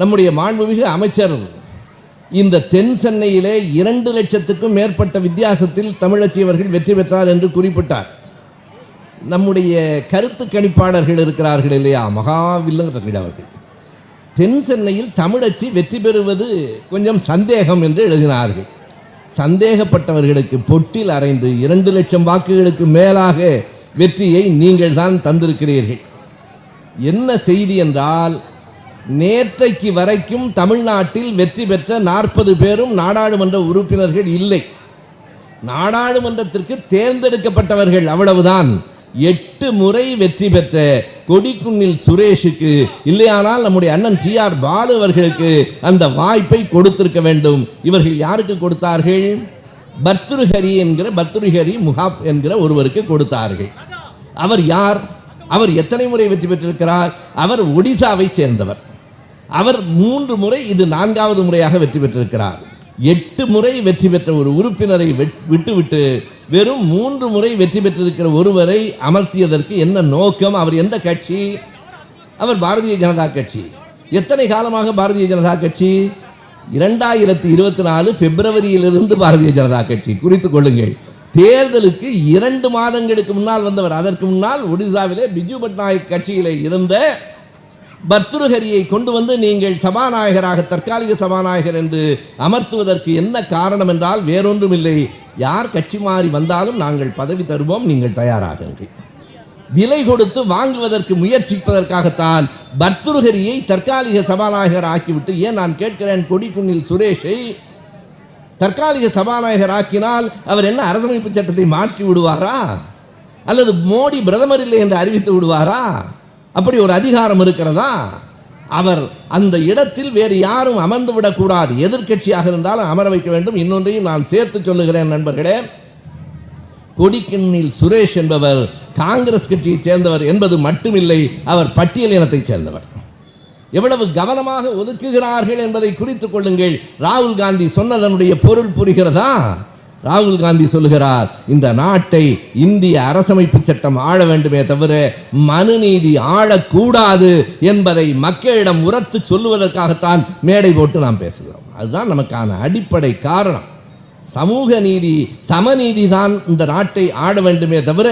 நம்முடைய மாண்புமிகு அமைச்சர் இந்த தென் சென்னையிலே இரண்டு லட்சத்துக்கும் மேற்பட்ட வித்தியாசத்தில் தமிழச்சி அவர்கள் வெற்றி பெற்றார் என்று குறிப்பிட்டார். நம்முடைய கருத்து கணிப்பாளர்கள் இருக்கிறார்கள் இல்லையா? மகாவில்லங்க அவர்கள். தென் சென்னையில் தமிழச்சி வெற்றி பெறுவது கொஞ்சம் சந்தேகம் என்று எழுதினார்கள். சந்தேகப்பட்டவர்களுக்கு பொட்டில் அரைந்து இரண்டு லட்சம் வாக்குகளுக்கு மேலாக வெற்றியை நீங்கள் தான் தந்திருக்கிறீர்கள். என்ன செய்தி என்றால் நேற்றைக்கு வரைக்கும் தமிழ்நாட்டில் வெற்றி பெற்ற நாற்பது பேரும் நாடாளுமன்ற உறுப்பினர்கள் இல்லை. நாடாளுமன்றத்திற்கு தேர்ந்தெடுக்கப்பட்டவர்கள் அவ்வளவுதான். எட்டு முறை வெற்றி பெற்ற கொடிக்குன்னில் சுரேஷுக்கு இல்லையானால் நம்முடைய அண்ணன் டி ஆர் பாலு அவர்களுக்கு அந்த வாய்ப்பை கொடுத்திருக்க வேண்டும். இவர்கள் யாருக்கு கொடுத்தார்கள்? பர்துருஹரி என்கிற பர்துருஹரி முகாப் என்கிற ஒருவருக்கு கொடுத்தார்கள். அவர் யார்? அவர் எத்தனை முறை வெற்றி பெற்றிருக்கிறார்? அவர் ஒடிசாவை சேர்ந்தவர். அவர் மூன்று முறை இது நான்காவது முறையாக வெற்றி பெற்றிருக்கிறார். எட்டு முறை வெற்றி பெற்ற ஒரு உறுப்பினரை விட்டுவிட்டு வெறும் மூன்று முறை வெற்றி பெற்றிருக்கிற ஒருவரை அமர்த்தியதற்கு என்ன நோக்கம்? அவர் எந்த கட்சி? அவர் பாரதிய ஜனதா கட்சி. எத்தனை காலமாக பாரதிய ஜனதா கட்சி? இரண்டாயிரத்தி இருபத்தி நாலு பிப்ரவரியிலிருந்து பாரதிய ஜனதா கட்சி. குறித்துக் கொள்ளுங்கள். தேர்தலுக்கு இரண்டு மாதங்களுக்கு முன்னால் வந்தவர். அதற்கு முன்னால் ஒடிசாவிலே பிஜு பட்நாயக் கட்சியிலே இருந்த பர்துருஹரியை கொண்டு வந்து நீங்கள் சபாநாயகராக தற்காலிக சபாநாயகர் என்று அமர்த்துவதற்கு என்ன காரணம் என்றால் வேறொன்றும் இல்லை யார் கட்சி மாறி வந்தாலும் நாங்கள் பதவி தருவோம் நீங்கள் தயாராகுங்கள் விலை கொடுத்து வாங்குவதற்கு முயற்சிப்பதற்காகத்தான் பர்துருஹரியை தற்காலிக சபாநாயகர் ஆக்கிவிட்டு ஏன் நான் கேட்கிறேன் கொடிக்குன்னில் சுரேஷை? தற்காலிக சபாநாயகர் ஆக்கினால் அவர் என்ன அரசமைப்பு சட்டத்தை மாற்றி விடுவாரா? அல்லது மோடி பிரதமர் இல்லை என்று அறிவித்து விடுவாரா? அப்படி ஒரு அதிகாரம் இருக்கிறதா? அவர் அந்த இடத்தில் வேறு யாரும் அமர்ந்து விடக்கூடாது. எதிர்க்கட்சியாக இருந்தாலும் அமர வைக்க வேண்டும். இன்னொன்றையும் நான் சேர்த்து சொல்லுகிறேன் நண்பர்களே. கொடிக்கிண்ணில் சுரேஷ் என்பவர் காங்கிரஸ் கட்சியைச் சேர்ந்தவர் என்பது மட்டுமில்லை அவர் பட்டியல் இனத்தைச் சேர்ந்தவர். எவ்வளவு கவனமாக ஒதுக்குகிறார்கள் என்பதை குறித்துக் கொள்ளுங்கள். ராகுல் காந்தி சொன்னதனுடைய பொருள் புரிகிறதா? ராகுல் காந்தி சொல்லுகிறார் இந்த நாட்டை இந்திய அரசமைப்பு சட்டம் ஆள வேண்டுமே தவிர மனுநீதி ஆளக்கூடாது என்பதை மக்களிடம் உரத்து சொல்லுவதற்காகத்தான் மேடை போட்டு நாம் பேசுகிறோம். அதுதான் நமக்கான அடிப்படை காரணம். சமூக நீதி சமநீதி தான் இந்த நாட்டை ஆட வேண்டுமே தவிர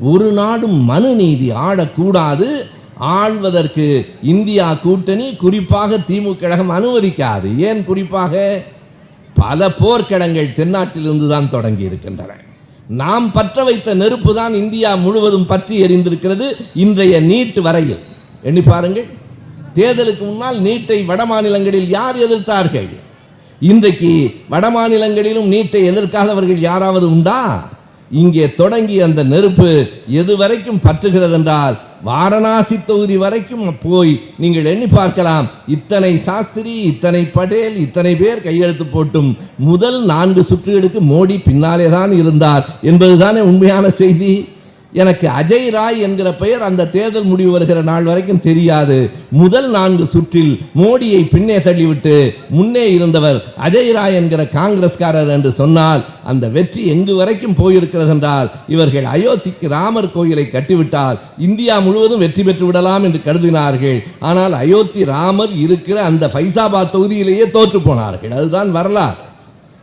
ஒரு நாடும் மனுநீதி ஆடக்கூடாது ஆள்வதற்கு இந்தியா கூட்டணி குறிப்பாக திமுக கழகம் அனுமதிக்காது. ஏன் குறிப்பாக? பல போர்க்கிடங்கள் தென்னாட்டிலிருந்து தான் தொடங்கி இருக்கின்றன நாம் பற்ற வைத்த நெருப்பு தான் இந்தியா முழுவதும் பற்றி எரிந்திருக்கிறது இன்றைய நீட் வரையில். எண்ணி பாருங்கள். தேர்தலுக்கு முன்னால் நீட்டை வட மாநிலங்களில் யார் எதிர்த்தார்கள்? இன்றைக்கு வட மாநிலங்களிலும் நீட்டை எதிர்க்காதவர்கள் யாராவது உண்டா? இங்கே தொடங்கி அந்த நெருப்பு எது வரைக்கும் பற்றுகிறது என்றால் வாரணாசி தொகுதி வரைக்கும் போய் நீங்கள் எண்ணி பார்க்கலாம். இத்தனை சாஸ்திரி இத்தனை பட்டேல் இத்தனை பேர் கையெழுத்து போட்டும் முதல் நான்கு சுற்றுகளுக்கு மோடி பின்னாலே தான் இருந்தார் என்பதுதானே உண்மையான செய்தி? எனக்கு அஜய் ராய் என்கிற பெயர் அந்த தேர்தல் முடிவு வருகிற நாள் வரைக்கும் தெரியாது. முதல் நான்கு சுற்றில் மோடியை பின்னே தள்ளிவிட்டு முன்னே இருந்தவர் அஜய் ராய் என்கிற காங்கிரஸ்காரர் என்று சொன்னால் அந்த வெற்றி எங்கு வரைக்கும் போயிருக்கிறது என்றால் இவர்கள் அயோத்திக்கு ராமர் கோயிலை கட்டிவிட்டால் இந்தியா முழுவதும் வெற்றி பெற்று விடலாம் என்று கருதினார்கள். ஆனால் அயோத்தி ராமர் இருக்கிற அந்த ஃபைசாபாத் தொகுதியிலேயே தோற்று போனார்கள். அதுதான் வரலாறு.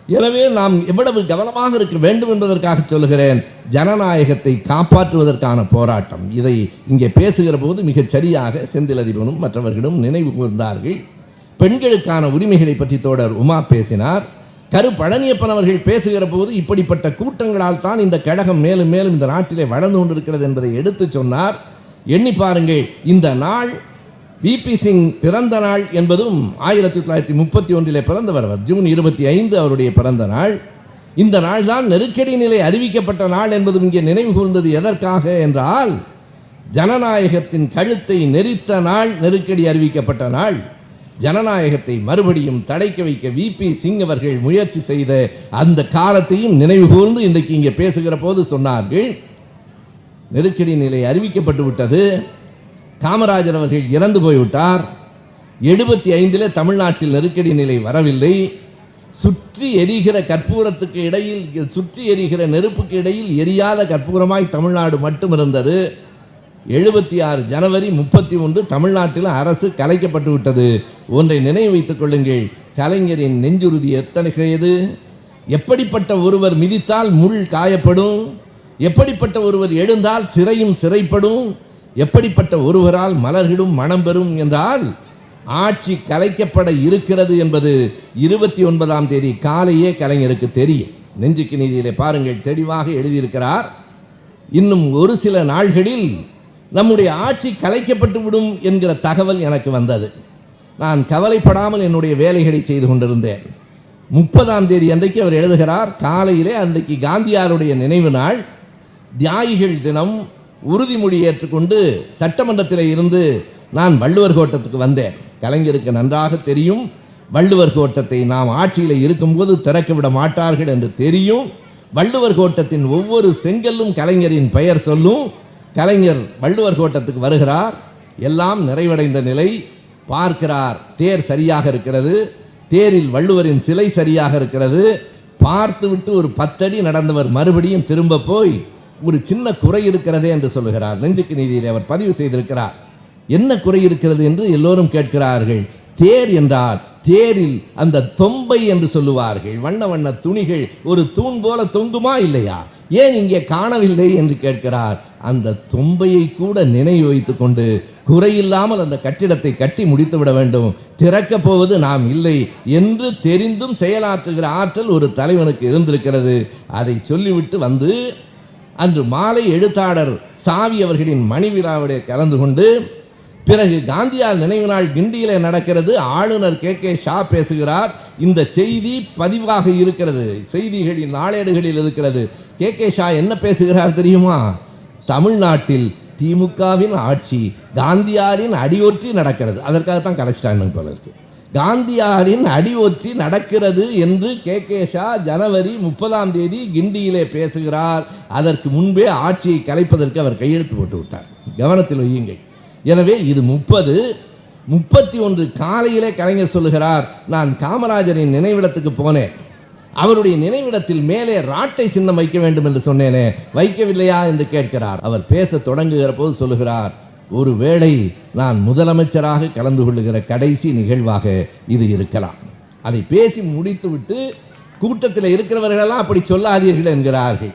எனவே நாம் எவ்வளவு கவனமாக இருக்க வேண்டும் என்பதற்காக சொல்லுகிறேன் ஜனநாயகத்தை காப்பாற்றுவதற்கான போராட்டம். இதை இங்கே பேசுகிற போது மிகச் சரியாக செந்திலதிபனும் மற்றவர்களும் நினைவு கூர்ந்தார்கள். பெண்களுக்கான உரிமைகளை பற்றி தோழர் உமா பேசினார். கரு பழனியப்பன் அவர்கள் பேசுகிற போது இப்படிப்பட்ட கூட்டங்களால் தான் இந்த கழகம் மேலும் மேலும் இந்த நாட்டிலே வளர்ந்து கொண்டிருக்கிறது என்பதை எடுத்துச் சொன்னார். எண்ணி பாருங்கள் இந்த நாள் விபி சிங் பிறந்த நாள் என்பதும் ஆயிரத்தி தொள்ளாயிரத்தி முப்பத்தி ஒன்றிலே பிறந்தவர் அவர். ஜூன் இருபத்தி ஐந்து அவருடைய பிறந்த நாள். இந்த நாள் தான் நெருக்கடி நிலை அறிவிக்கப்பட்ட நாள் என்பதும் இங்கே நினைவு கூர்ந்தது எதற்காக என்றால் ஜனநாயகத்தின் கழுத்தை நெரித்த நாள் நெருக்கடி அறிவிக்கப்பட்ட நாள். ஜனநாயகத்தை மறுபடியும் தடைக்க வைக்க விபி சிங் அவர்கள் முயற்சி செய்த அந்த காலத்தையும் நினைவு கூர்ந்து இன்றைக்கு இங்கே பேசுகிற போது சொன்னார்கள் நெருக்கடி நிலை அறிவிக்கப்பட்டு விட்டது. காமராஜர் அவர்கள் இறந்து போய்விட்டார். எழுபத்தி ஐந்தில் தமிழ்நாட்டில் நெருக்கடி நிலை வரவில்லை. சுற்றி எரிகிற கற்பூரத்துக்கு இடையில் சுற்றி எரிகிற நெருப்புக்கு இடையில் எரியாத கற்பூரமாய் தமிழ்நாடு மட்டும் இருந்தது. எழுபத்தி ஆறு ஜனவரி முப்பத்தி ஒன்று தமிழ்நாட்டில் அரசு கலைக்கப்பட்டு விட்டது. ஒன்றை நினைவு வைத்துக் கொள்ளுங்கள். கலைஞரின் நெஞ்சுறுதி எத்தனைகிறது எப்படிப்பட்ட ஒருவர் மிதித்தால் முள் காயப்படும்? எப்படிப்பட்ட ஒருவர் எழுந்தால் சிறையும் சிறைப்படும்? எப்படிப்பட்ட ஒருவரால் மலர்கிடும் மனம் பெறும் என்றால் ஆட்சி கலைக்கப்பட இருக்கிறது என்பது இருபத்தி ஒன்பதாம் தேதி காலையே கலைஞருக்கு தெரியும். நெஞ்சுக்கு நீதியிலே பாருங்கள் தெளிவாக எழுதியிருக்கிறார். இன்னும் ஒரு சில நாள்களில் நம்முடைய ஆட்சி கலைக்கப்பட்டு விடும் என்கிற தகவல் எனக்கு வந்தது. நான் கவலைப்படாமல் என்னுடைய வேலைகளை செய்து கொண்டிருந்தேன். முப்பதாம் தேதி அன்றைக்கு அவர் எழுதுகிறார் காலையிலே அன்றைக்கு காந்தியாருடைய நினைவு நாள் தியாகிகள் தினம் உறுதிமொழி ஏற்றுக்கொண்டு சட்டமன்றத்தில் இருந்து நான் வள்ளுவர் கோட்டத்துக்கு வந்தேன். கலைஞருக்கு நன்றாக தெரியும். வள்ளுவர் கோட்டத்தை நாம் ஆட்சியில் இருக்கும்போது திறக்க விட மாட்டார்கள் என்று தெரியும். வள்ளுவர் கோட்டத்தின் ஒவ்வொரு செங்கல்லும் கலைஞரின் பெயர் சொல்லும். கலைஞர் வள்ளுவர் கோட்டத்துக்கு வருகிறார். எல்லாம் நிறைவடைந்த நிலை. பார்க்கிறார். தேர் சரியாக இருக்கிறது. தேரில் வள்ளுவரின் சிலை சரியாக இருக்கிறது. பார்த்துவிட்டு ஒரு பத்தடி நடந்தவர் மறுபடியும் திரும்ப போய் ஒரு சின்ன குறை இருக்கிறதே என்று சொல்லுகிறார். நெஞ்சுக்கு நீதியில் அவர் பதிவு செய்திருக்கிறார். என்ன குறை இருக்கிறது என்று எல்லோரும் கேட்கிறார்கள். தேர் என்றால் தேரில் அந்த தொம்பை என்று சொல்லுவார்கள். வண்ண வண்ண துணிகள் ஒரு தூண் போல தொங்குமா இல்லையா? ஏன் இங்கே காணவில்லை என்று கேட்கிறார். அந்த தொம்பையை கூட நினைவு வைத்துக் கொண்டு குறையில்லாமல் அந்த கட்டிடத்தை கட்டி முடித்து விட வேண்டும். திறக்கப் போவது நாம் இல்லை என்று தெரிந்தும் செயலாற்றுகிற ஆற்றல் ஒரு தலைவனுக்கு இருந்திருக்கிறது. அதை சொல்லிவிட்டு வந்து அன்று மாலை எழுத்தாளர் சாவி அவர்களின் மணி விழாவிலே கலந்து கொண்டு பிறகு காந்தியார் நினைவு நாள் கிண்டியிலே நடக்கிறது. ஆளுநர் கே. கே. ஷா பேசுகிறார். இந்த செய்தி பதிவாக இருக்கிறது. செய்திகளின் நாளேடுகளில் இருக்கிறது. கே. கே. ஷா என்ன பேசுகிறார் தெரியுமா? தமிழ்நாட்டில் திமுகவின் ஆட்சி காந்தியாரின் அடியொற்றி நடக்கிறது. அதற்காகத்தான் கலைச்சிட்டாங்க போல இருக்குது காந்தியாரின் அடியொற்றி நடக்கிறது என்று கே. கே. ஷா ஜனவரி முப்பதாம் தேதி கிண்டியிலே பேசுகிறார். அதற்கு முன்பே ஆட்சியை கலைப்பதற்கு அவர் கையெழுத்து போட்டு விட்டார். கவனத்தில் வையுங்கள். எனவே இது முப்பது. முப்பத்தி ஒன்று காலையிலே கலைஞர் சொல்லுகிறார் நான் காமராஜரின் நினைவிடத்துக்கு போனேன். அவருடைய நினைவிடத்தில் மேலே ராட்டை சின்னம் வைக்க வேண்டும் என்று சொன்னேனே வைக்கவில்லையா? என்று கேட்கிறார். அவர் பேச தொடங்குகிற போது சொல்லுகிறார் ஒருவேளை நான் முதலமைச்சராக கலந்து கொள்ளுகிற கடைசி நிகழ்வாக இது இருக்கலாம். அதை பேசி முடித்துவிட்டு கூட்டத்தில் இருக்கிறவர்களெல்லாம் அப்படி சொல்லாதீர்கள் என்கிறார்கள்.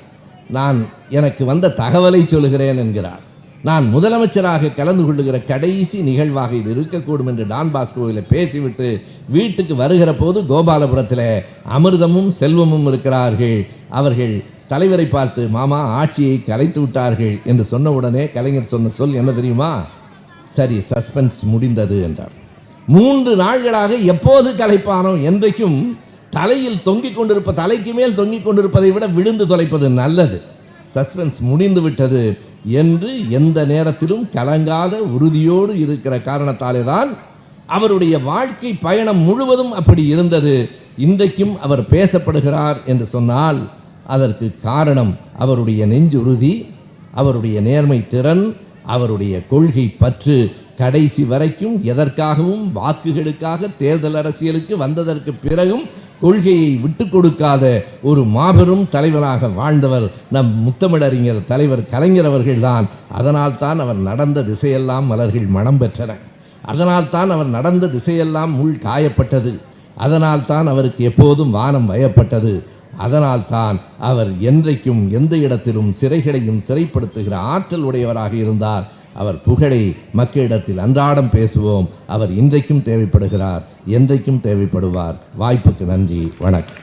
நான் எனக்கு வந்த தகவலை சொல்லுகிறேன் என்கிறார். நான் முதலமைச்சராக கலந்து கொள்ளுகிற கடைசி நிகழ்வாக இது இருக்கக்கூடும் என்று டான் பாஸ்கோவில் பேசிவிட்டு வீட்டுக்கு வருகிற போது கோபாலபுரத்தில் அமிர்தமும் செல்வமும் இருக்கிறார்கள். அவர்கள் தலைவரை பார்த்து மாமா ஆட்சியை கலைத்து விட்டார்கள் என்று சொன்ன உடனே கலைஞர் சொன்ன சொல் என்ன தெரியுமா? சரி சஸ்பென்ஸ் முடிந்தது என்றார். மூன்று நாள்களாக எப்போது கலைப்பானோ என்றைக்கும் தலையில் தொங்கிக் கொண்டிருப்ப தலைக்கு மேல் தொங்கிக் கொண்டிருப்பதை விட விழுந்து தொலைப்பது நல்லது. சஸ்பென்ஸ் முடிந்து விட்டது என்று எந்த நேரத்திலும் கலங்காத உறுதியோடு இருக்கிற காரணத்தாலே தான் அவருடைய வாழ்க்கை பயணம் முழுவதும் அப்படி இருந்தது. இன்றைக்கும் அவர் பேசப்படுகிறார் என்று சொன்னால் அதற்கு காரணம் அவருடைய நெஞ்சுறுதி அவருடைய நேர்மை திறன் அவருடைய கொள்கை பற்று. கடைசி வரைக்கும் எதற்காகவும் வாக்குகளுக்காக தேர்தல் அரசியலுக்கு வந்ததற்கு பிறகும் கொள்கையை விட்டு கொடுக்காத ஒரு மாபெரும் தலைவராக வாழ்ந்தவர் நம் முத்தமிழறிஞர் தலைவர் கலைஞர் அவர்கள்தான் அதனால் தான் அவர் நடந்த திசையெல்லாம் மலர்கள் மனம் பெற்றன. அதனால் தான் அவர் நடந்த திசையெல்லாம் உள் காயப்பட்டது. அதனால் தான் அவருக்கு எப்போதும் வானம் வயப்பட்டது. அதனால் தான் அவர் என்றைக்கும் எந்த இடத்திலும் சிறைகளையும் சிறைப்படுத்துகிற ஆற்றல் உடையவராக இருந்தார். அவர் புகழை மக்களிடத்தில் அன்றாடம் பேசுவோம். அவர் இன்றைக்கும் தேவைப்படுகிறார் என்றைக்கும் தேவைப்படுவார். வாய்ப்புக்கு நன்றி வணக்கம்.